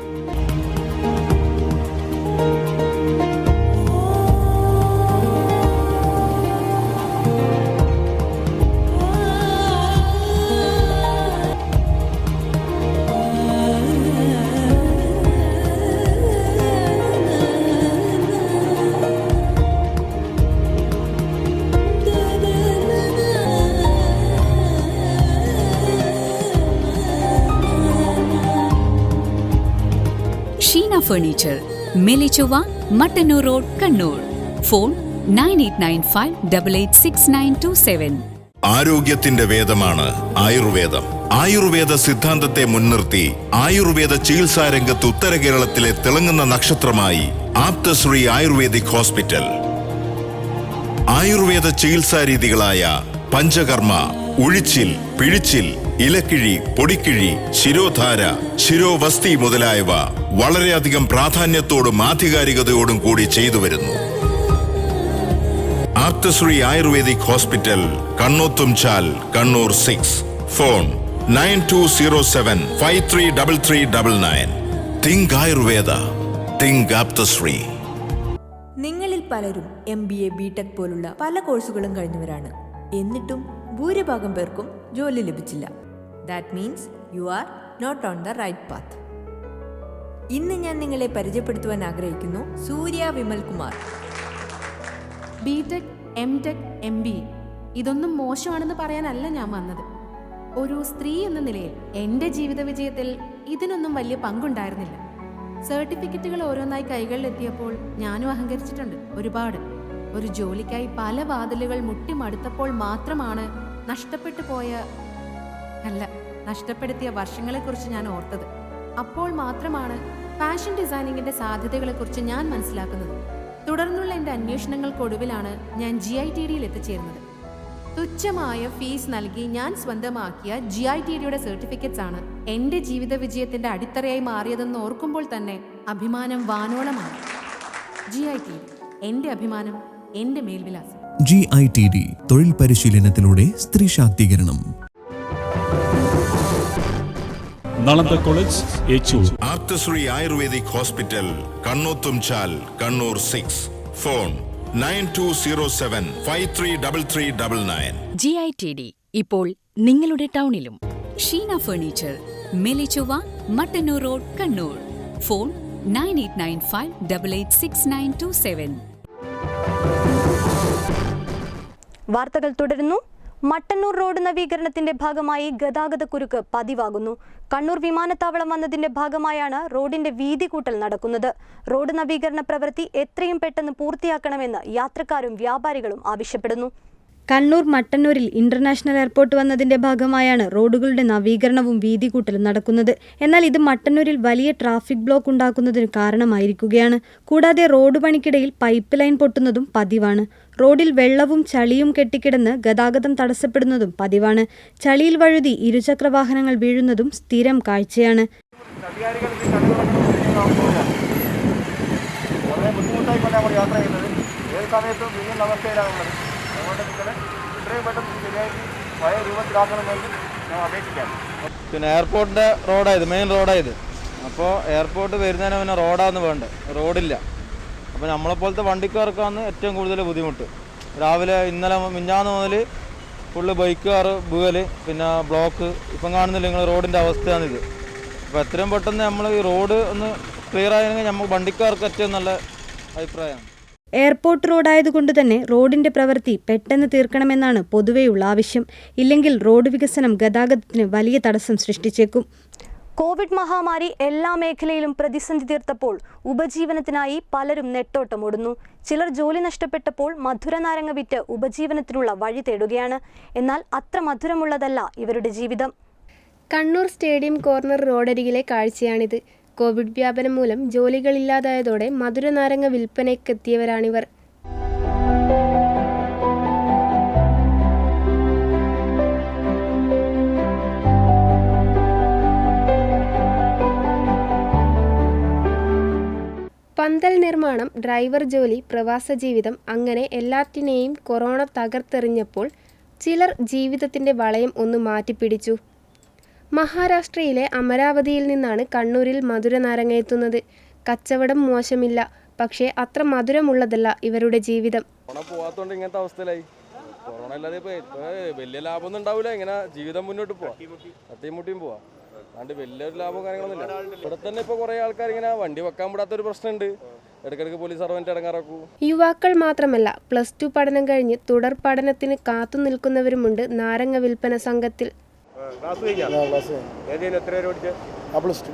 Furniture Melechowa Mattannur road Kannur phone nine eight nine five double eight six nine two seven ആരോഗ്യത്തിന്റെ വേദമാണ് ആയുർവേദം. ആയുർവേദ സിദ്ധാന്തത്തെ മുൻനിർത്തി ആയുർവേദ ചികിത്സാ രംഗത്ത് ഉത്തര കേരളത്തിലെ തിളങ്ങുന്ന നക്ഷത്രമായി ആപ്തശ്രീ ആയുർവേദിക് ഹോസ്പിറ്റൽ. ആയുർവേദ ചികിത്സാ രീതികളായ പഞ്ചകർമ്മ ഉഴിച്ചിൽ പിഴിച്ചിൽ ഇലക്കിഴി പൊടിക്കിഴി ശിരോധാര ശിരോവസ്തി മുതലായവ വളരെയധികം പ്രാധാന്യത്തോടും ആധികാരികതയോടും കൂടി ചെയ്തു വരുന്നു. Apthasree ayurvedic hospital Kannothumchal Kannur six. Phone nine two zero seven five three double three double nine. Think Ayurveda think Apthasree. നിങ്ങളിൽ പലരും M B A B tech പോലുള്ള പല കോഴ്സുകളും കഴിഞ്ഞവരാണ്. എന്നിട്ടും ഭൂരിഭാഗം പേർക്കും ജോലി ലഭിച്ചില്ല. That means you are not on the right path ഇന്ന് ഞാൻ നിങ്ങളെ പരിചയപ്പെടുത്തുവാൻ ആഗ്രഹിക്കുന്നു Surya Vimal Kumar. B tech M tech M B ഇതൊന്നും മോശമാണെന്ന് പറയാനല്ല ഞാൻ വന്നത്. ഒരു സ്ത്രീ എന്ന നിലയിൽ എന്റെ ജീവിത വിജയത്തിൽ ഇതിനൊന്നും വലിയ പങ്കുണ്ടായിരുന്നില്ല. സർട്ടിഫിക്കറ്റുകൾ ഓരോന്നായി കൈകളിലെത്തിയപ്പോൾ ഞാനും അഹങ്കരിച്ചിട്ടുണ്ട് ഒരുപാട്. ഒരു ജോലിക്കായി പല വാതിലുകൾ മുട്ടിമടുത്തപ്പോൾ മാത്രമാണ് നഷ്ടപ്പെട്ടു പോയ അല്ല നഷ്ടപ്പെടുത്തിയ വർഷങ്ങളെക്കുറിച്ച് ഞാൻ ഓർത്തത്. അപ്പോൾ മാത്രമാണ് ഫാഷൻ ഡിസൈനിങ്ങിന്റെ സാധ്യതകളെക്കുറിച്ച് ഞാൻ മനസ്സിലാക്കുന്നത്. തുടർന്നുള്ള എന്റെ അന്വേഷണങ്ങൾക്കൊടുവിലാണ് ഞാൻ ജി ഐ ടി ഡിയിൽ എത്തിച്ചേരുന്നത്. തുച്ഛമായ ഫീസ് നൽകി ഞാൻ സ്വന്തമാക്കിയ ജി ഐ ടി ഡിയുടെ സർട്ടിഫിക്കറ്റ്സ് ആണ് എന്റെ ജീവിത വിജയത്തിന്റെ അടിത്തറയായി മാറിയതെന്ന് ഓർക്കുമ്പോൾ തന്നെ അഭിമാനം വാനോളമാണ്. ജി ഐ ടി എന്റെ അഭിമാനം എന്റെ മേൽവിലാസം. ജി ഐ ടി ഡി തൊഴിൽ പരിശീലനത്തിലൂടെ സ്ത്രീ ശാക്തീകരണം. Nalanda college Echur. Apthasree ayurvedic hospital Kannothumchal Kannur six. Phone nine two zero seven five three double three double nine. G I T D ഇപ്പോൾ നിങ്ങളുടെ ടൗണിലും. Sheena furniture Melechowa Mattannur road Kannur. Phone nine eight nine five double eight six nine two seven. വാർത്തകൾ തുടരുന്നു. Mattannur road നവീകരണത്തിന്റെ ഭാഗമായി ഗതാഗതക്കുരുക്ക് പതിവാകുന്നു. കണ്ണൂർ വിമാനത്താവളം വന്നതിന്റെ ഭാഗമായാണ് റോഡിന്റെ വീതി കൂട്ടൽ നടക്കുന്നത്. റോഡ് നവീകരണ പ്രവൃത്തി എത്രയും പെട്ടെന്ന് പൂർത്തിയാക്കണമെന്ന് യാത്രക്കാരും വ്യാപാരികളും ആവശ്യപ്പെടുന്നു. കണ്ണൂർ മട്ടന്നൂരിൽ ഇന്റർനാഷണൽ എയർപോർട്ട് വന്നതിന്റെ ഭാഗമായാണ് റോഡുകളുടെ നവീകരണവും വീതി കൂട്ടലും നടക്കുന്നത്. എന്നാൽ ഇത് മട്ടന്നൂരിൽ വലിയ ട്രാഫിക് ബ്ലോക്ക് ഉണ്ടാക്കുന്നതിന് കാരണമായിരിക്കുകയാണ്. കൂടാതെ റോഡ് പണിക്കിടയിൽ പൈപ്പ് ലൈൻ പൊട്ടുന്നതും പതിവാണ്. റോഡിൽ വെള്ളവും ചളിയും കെട്ടിക്കിടന്ന് ഗതാഗതം തടസ്സപ്പെടുന്നതും പതിവാണ്. ചളിയിൽ വഴുതി ഇരുചക്ര വാഹനങ്ങൾ വീഴുന്നതും സ്ഥിരം കാഴ്ചയാണ്. ഏത് സമയത്തും അതുകൊണ്ട് നിങ്ങൾ ഇത്രയും പെട്ടെന്ന് ശരിയാക്കി പഴയ രൂപത്തിലാക്കണമെങ്കിൽ ഞാൻ അപേക്ഷിക്കാം. പിന്നെ എയർപോർട്ടിന്റെ റോഡായത് മെയിൻ റോഡായത്. അപ്പോൾ എയർപോർട്ട് വരുന്നതിന് പിന്നെ റോഡാന്ന് വേണ്ട? റോഡില്ല. അപ്പോൾ നമ്മളെപ്പോലത്തെ വണ്ടിക്കാർക്കാണ് ഏറ്റവും കൂടുതൽ ബുദ്ധിമുട്ട്. രാവിലെ ഇന്നലെ മിഞ്ഞാന്ന് മുതൽ ഫുള്ള് ബൈക്കുകാർ ബുകൽ പിന്നെ ബ്ലോക്ക് ഇപ്പം കാണുന്നില്ല നിങ്ങൾ റോഡിന്റെ അവസ്ഥയാണിത്. അപ്പോൾ എത്രയും പെട്ടെന്ന് നമ്മൾ ഈ റോഡ് ഒന്ന് ക്ലിയർ ആയെങ്കിൽ നമുക്ക് വണ്ടിക്കാർക്ക് ഏറ്റവും നല്ല അഭിപ്രായമാണ് എയർപോർട്ട് റോഡായതുകൊണ്ട് തന്നെ റോഡിന്റെ പ്രവൃത്തി പെട്ടെന്ന് തീർക്കണമെന്നാണ് പൊതുവെയുള്ള ആവശ്യം. ഇല്ലെങ്കിൽ റോഡ് വികസനം ഗതാഗതത്തിന് വലിയ തടസ്സം സൃഷ്ടിച്ചേക്കും. കോവിഡ് മഹാമാരി എല്ലാ മേഖലയിലും പ്രതിസന്ധി തീർത്തപ്പോൾ ഉപജീവനത്തിനായി പലരും നെട്ടോട്ടമോടുന്നു. ചിലർ ജോലി നഷ്ടപ്പെട്ടപ്പോൾ മധുര നാരങ്ങ വിറ്റ് ഉപജീവനത്തിനുള്ള വഴി തേടുകയാണ്. എന്നാൽ അത്ര മധുരമുള്ളതല്ല ഇവരുടെ ജീവിതം. കണ്ണൂർ സ്റ്റേഡിയം കോർണർ റോഡരികിലെ കാഴ്ചയാണിത്. കോവിഡ് വ്യാപനം മൂലം ജോലികളില്ലാതായതോടെ മധുരനാരങ്ങ വിൽപ്പനയ്ക്കെത്തിയവരാണിവർ. പന്തൽ നിർമ്മാണം ഡ്രൈവർ ജോലി പ്രവാസ ജീവിതം അങ്ങനെ എല്ലാറ്റിനെയും കൊറോണ തകർത്തെറിഞ്ഞപ്പോൾ ചിലർ ജീവിതത്തിന്റെ വളയം ഒന്ന് മാറ്റിപ്പിടിച്ചു. മഹാരാഷ്ട്രയിലെ അമരാവതിയിൽ നിന്നാണ് കണ്ണൂരിൽ മധുരനാരങ്ങ എത്തുന്നത്. കച്ചവടം മോശമില്ല. പക്ഷേ അത്ര മധുരമുള്ളതല്ല ഇവരുടെ ജീവിതം. പോവാത്തോണ്ട് ഇങ്ങനത്തെ അവസ്ഥയിലായി. കൊറോണ ഇല്ലാതെ വലിയ ലാഭമൊന്നും ഉണ്ടാവില്ല ഇങ്ങനെ ജീവിതം മുന്നോട്ട് പോവാ. തട്ടിമുട്ടിയും പോവാ. അല്ലാണ്ട് വലിയൊരു ലാഭം കാര്യങ്ങളൊന്നും ഇല്ല. ഇവിടെ തന്നെ ഇപ്പൊ കുറെ ആൾക്കാർ ഇങ്ങനെ വണ്ടി വെക്കാൻ വിടാത്തൊരു പ്രശ്നമുണ്ട് ഇടയ്ക്കിടയ്ക്ക് പോലീസ് സർവന്റ് ഇടങ്ങാറാക്കൂ. യുവാക്കൾ മാത്രമല്ല പ്ലസ് ടു പഠനം കഴിഞ്ഞ് തുടർ പഠനത്തിന് കാത്തു നിൽക്കുന്നവരുമുണ്ട് നാരങ്ങ വിൽപ്പന സംഘത്തിൽ. ക്ലാസ് കഴിഞ്ഞാ? ക്ലാസ് ഏതെങ്കിലും എത്ര പേര് പഠിച്ചത് ആ പ്ലസ് ടു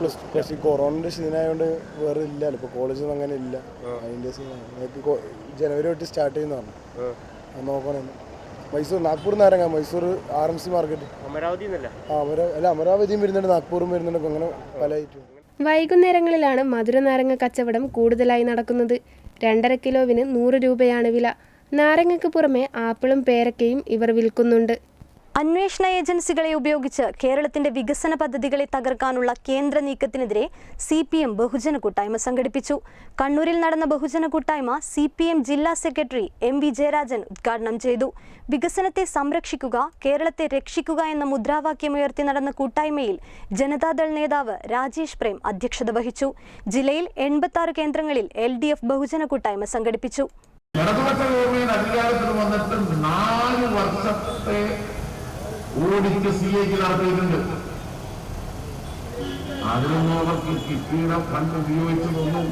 പ്ലസ് ടു ഈ കൊറോണന്റെ സീനായതുകൊണ്ട് വേറെ ഇല്ലല്ലോ ഇപ്പോൾ കോളേജൊന്നും അങ്ങനെ ഇല്ല. അതിന്റെ സീനാണ് ജനുവരി തൊട്ട് സ്റ്റാർട്ട് ചെയ്യുന്ന പറഞ്ഞു. അത് നോക്കണം മൈസൂർ നാഗ്പൂർ നിന്ന് ഇറങ്ങാം. Mysore R M C market Amaravati അല്ല അമരാവതിയും വരുന്നുണ്ട്. നാഗ്പൂറും വരുന്നുണ്ട്. അങ്ങനെ പല ഐറ്റം വൈകുന്നേരങ്ങളിലാണ് മധുര നാരങ്ങ കച്ചവടം കൂടുതലായി നടക്കുന്നത്. രണ്ടര കിലോവിന് നൂറ് രൂപയാണ് വില. നാരങ്ങയ്ക്ക് പുറമെ ആപ്പിളും പേരക്കയും ഇവർ വിൽക്കുന്നുണ്ട്. അന്വേഷണ ഏജൻസികളെ ഉപയോഗിച്ച് കേരളത്തിന്റെ വികസന പദ്ധതികളെ തകർക്കാനുള്ള കേന്ദ്ര നീക്കത്തിനെതിരെ സി പി എം ബഹുജന കൂട്ടായ്മ സംഘടിപ്പിച്ചു. കണ്ണൂരിൽ നടന്ന ബഹുജന കൂട്ടായ്മ സി പി എം ജില്ലാ സെക്രട്ടറി എം വി ജയരാജൻ ഉദ്ഘാടനം ചെയ്തു. വികസനത്തെ സംരക്ഷിക്കുക കേരളത്തെ രക്ഷിക്കുക എന്ന മുദ്രാവാക്യമുയർത്തി നടന്ന കൂട്ടായ്മയിൽ ജനതാദൾ നേതാവ് രാജേഷ് പ്രേം അധ്യക്ഷത വഹിച്ചു. ജില്ലയിൽ എൺപത്തി കേന്ദ്രങ്ങളിൽ എൽ ഡി എഫ് ബഹുജന കൂട്ടായ്മ സംഘടിപ്പിച്ചു. അധികാരത്തിൽ വന്നിട്ട് നാല് വർഷത്തെ ഓഡിറ്റ് സി എക്ക് നടത്തിയിട്ടുണ്ട്. അതിലൊന്നും അവർക്ക് കിട്ടിയുടെ ഫണ്ട് ഉപയോഗിച്ചതൊന്നും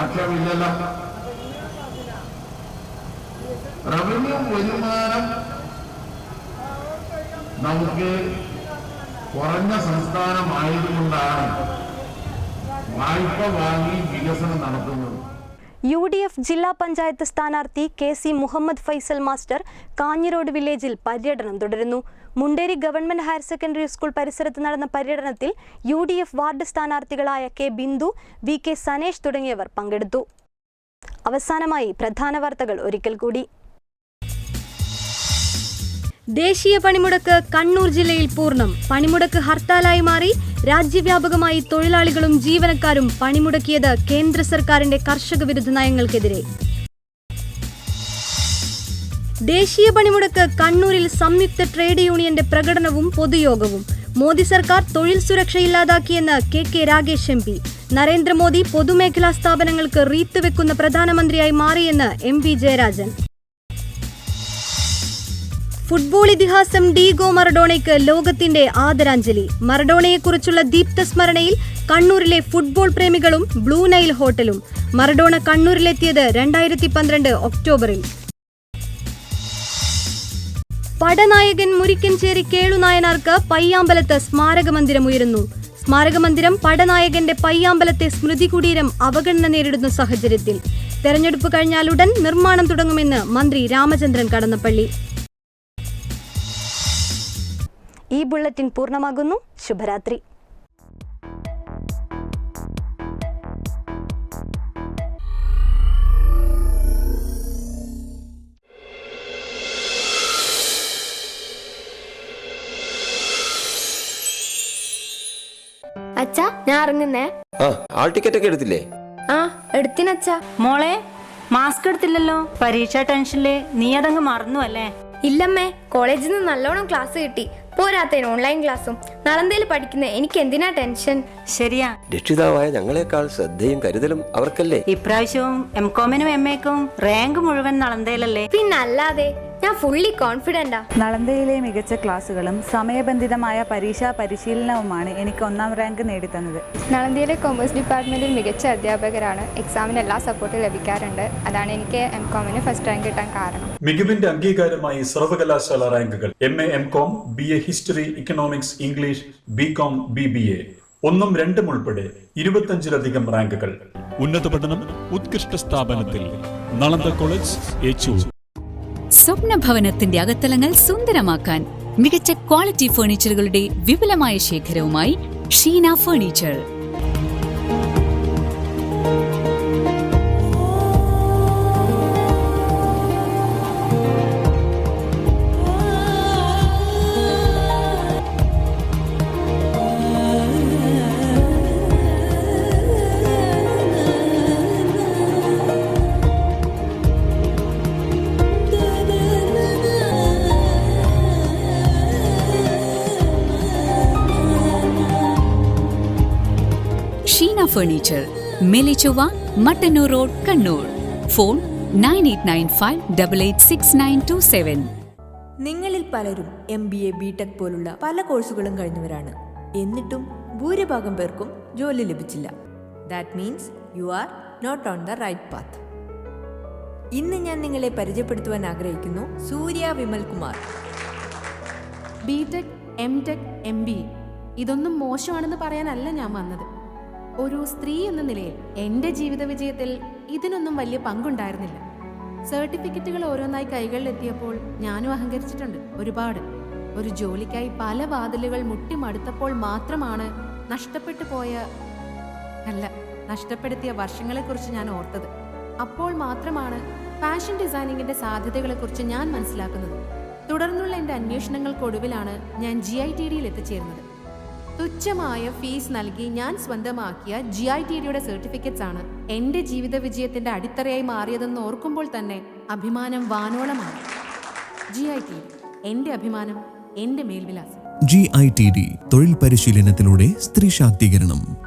ആക്ഷേപമില്ലല്ല റവന്യൂ വരുമാനം നമുക്ക് കുറഞ്ഞ സംസ്ഥാനമായതുകൊണ്ടാണ് വായ്പ വാങ്ങി വികസനം നടത്തുന്നത്. യു ഡി എഫ് ജില്ലാ പഞ്ചായത്ത് സ്ഥാനാർത്ഥി K C Muhammad Faisal master Kanhirode വില്ലേജിൽ പര്യടനം തുടരുന്നു. Munderi government higher secondary school പരിസരത്ത് നടന്ന പര്യടനത്തിൽ U D F ward സ്ഥാനാർത്ഥികളായ K Bindu V K Sanesh തുടങ്ങിയവർ പങ്കെടുത്തു. അവസാനമായി പ്രധാന വാർത്തകൾ ഒരിക്കൽ കൂടി. ദേശീയ പണിമുടക്ക് കണ്ണൂർ ജില്ലയിൽ പൂർണം. പണിമുടക്ക് ഹർത്താലായി മാറി രാജ്യവ്യാപകമായി തൊഴിലാളികളും ജീവനക്കാരും പണിമുടക്കിയത് കേന്ദ്ര സർക്കാരിന്റെ കർഷക വിരുദ്ധ നയങ്ങൾക്കെതിരെ. ദേശീയ പണിമുടക്ക് കണ്ണൂരിൽ സംയുക്ത ട്രേഡ് യൂണിയന്റെ പ്രകടനവും പൊതുയോഗവും. മോദി സർക്കാർ തൊഴിൽ സുരക്ഷ ഇല്ലാതാക്കിയെന്ന് K K Ragesh M P. Narendra Modi പൊതുമേഖലാ സ്ഥാപനങ്ങൾക്ക് റീത്ത് വെക്കുന്ന പ്രധാനമന്ത്രിയായി മാറിയെന്ന് എം വി ജയരാജൻ. ഫുട്ബോൾ ഇതിഹാസം ഡീഗോ മറഡോണയ്ക്ക് ലോകത്തിന്റെ ആദരാഞ്ജലി. മറഡോണയെക്കുറിച്ചുള്ള ദീപ്ത സ്മരണയിൽ കണ്ണൂരിലെ ഫുട്ബോൾ പ്രേമികളും ബ്ലൂ നൈൽ ഹോട്ടലും. മറഡോണ കണ്ണൂരിലെത്തിയത് രണ്ടായിരത്തി പന്ത്രണ്ട് ഒക്ടോബറിൽ. പടനായകൻ മുരിക്കൻചേരി കേളുനായനാർക്ക് പയ്യാമ്പലത്ത് സ്മാരകമന്ദിരമുയരുന്നു സ്മാരകമന്ദിരം പടനായകന്റെ പയ്യാമ്പലത്തെ സ്മൃതി കുടീരം അവഗണന നേരിടുന്ന സാഹചര്യത്തിൽ. തെരഞ്ഞെടുപ്പ് കഴിഞ്ഞാലുടൻ നിർമ്മാണം തുടങ്ങുമെന്ന് മന്ത്രി രാമചന്ദ്രൻ കടന്നപ്പള്ളി. ഈ ബുള്ളറ്റിൻ പൂർണമാകുന്നു. ശുഭരാത്രി. അച്ഛാ ഞാൻ ഇറങ്ങുന്നേ. ആ ആൾ ടിക്കറ്റ് ഒക്കെ എടുത്തില്ലേ? ആ എടുത്തിനച്ഛാ മോളെ മാസ്ക് എടുത്തില്ലല്ലോ? പരീക്ഷാ ടെൻഷനിൽ നീ അതങ്ങ് മറന്നു അല്ലേ? ഇല്ലമ്മേ കോളേജിൽ നിന്ന് നല്ലോണം ക്ലാസ് കിട്ടി. പോരാത്തതിന് ഓൺലൈൻ ക്ലാസ്സും നളന്തയിൽ പഠിക്കുന്ന എനിക്ക് എന്തിനാ ടെൻഷൻ ശരിയാ. രക്ഷിതാവായ ഞങ്ങളെക്കാൾ ശ്രദ്ധയും കരുതലും അവർക്കല്ലേ? ഇപ്രാവശ്യവും എം കോമിനും എം എക്കും റാങ്ക് മുഴുവൻ നളന്തയിലല്ലേ പിന്നല്ലാതെ ഞാൻ ഫുള്ളി കോൺഫിഡന്റാ നളന്തയിലെ മികച്ച ക്ലാസ്സുകളും സമയബന്ധിതമായ പരീക്ഷാ പരിശീലനവുമാണ് എനിക്ക് ഒന്നാം റാങ്ക് നേടിത്തന്നത്. നളന്തയിലെ കൊമേഴ്സ് ഡിപ്പാർട്ട്മെന്റിൽ മികച്ച അധ്യാപകരാണ്. എക്സാമിന് എല്ലാ സപ്പോർട്ടും ലഭിക്കാറുണ്ട്. അതാണ് എനിക്ക് എം കോമിന് ഫസ്റ്റ് റാങ്ക് കിട്ടാൻ കാരണം. മികവിന്റെ അംഗീകാരമായി സർവകലാശാല റാങ്കുകൾ. M A M com B A history economics English B com B B A ഒന്നും രണ്ടും ഉൾപ്പെടെ ഇരുപത്തഞ്ചിലധികം റാങ്കുകൾ. ഉന്നത പഠനം ഉത്കൃഷ്ട സ്ഥാപനത്തിൽ നളന്ദ കോളേജ് ഏച്ചൂർ സ്വപ്ന ഭവനത്തിന്റെ അകത്തലങ്ങൾ സുന്ദരമാക്കാൻ മികച്ച ക്വാളിറ്റി ഫർണിച്ചറുകളുടെ വിപുലമായ ശേഖരവുമായി Sheena furniture. Furniture Melechowa Mattannur road Kannur phone nine eight nine five double eight six nine two seven നിങ്ങളിൽ പലരും M B A B tech പോലുള്ള പല കോഴ്സുകളും കഴിഞ്ഞവരാണ്. എന്നിട്ടും ഭൂരിഭാഗം പേർക്കും ജോലി ലഭിച്ചില്ല. That means you are not on the right path ഇന്ന് ഞാൻ നിങ്ങളെ പരിചയപ്പെടുത്തുവാൻ ആഗ്രഹിക്കുന്നു Surya Vimal Kumar. B tech M tech M B ഇതൊന്നും മോശമാണെന്ന് പറയാനല്ല ഞാൻ വന്നത്. ഒരു സ്ത്രീ എന്ന നിലയിൽ എന്റെ ജീവിത വിജയത്തിൽ ഇതിനൊന്നും വലിയ പങ്കുണ്ടായിരുന്നില്ല. സർട്ടിഫിക്കറ്റുകൾ ഓരോന്നായി കൈകളിലെത്തിയപ്പോൾ ഞാനും അഹങ്കരിച്ചിട്ടുണ്ട്. ഒരുപാട്. ഒരു ജോലിക്കായി പല വാതിലുകൾ മുട്ടിമടുത്തപ്പോൾ മാത്രമാണ് നഷ്ടപ്പെട്ടു പോയ അല്ല നഷ്ടപ്പെടുത്തിയ വർഷങ്ങളെക്കുറിച്ച് ഞാൻ ഓർത്തത്. അപ്പോൾ മാത്രമാണ് ഫാഷൻ ഡിസൈനിങ്ങിന്റെ സാധ്യതകളെക്കുറിച്ച് ഞാൻ മനസ്സിലാക്കുന്നത്. തുടർന്നുള്ള എന്റെ അന്വേഷണങ്ങൾക്കൊടുവിലാണ് ഞാൻ ജി ഐ ടി ഡിയിൽ എത്തിച്ചേരുന്നത് തുച്ഛമായ ഫീസ് നൽകി ഞാൻ സ്വന്തമാക്കിയ ജി ഐ ടി ഡിയുടെ സർട്ടിഫിക്കറ്റ്സ് ആണ് എന്റെ ജീവിത വിജയത്തിന്റെ അടിത്തറയായി മാറിയതെന്ന് ഓർക്കുമ്പോൾ തന്നെ അഭിമാനം വാനോളമാണ്. ജി ഐ ടി എന്റെ അഭിമാനം എന്റെ മേൽവിലാസം. ജി ഐ ടി ഡി തൊഴിൽ പരിശീലനത്തിലൂടെ സ്ത്രീ ശാക്തീകരണം.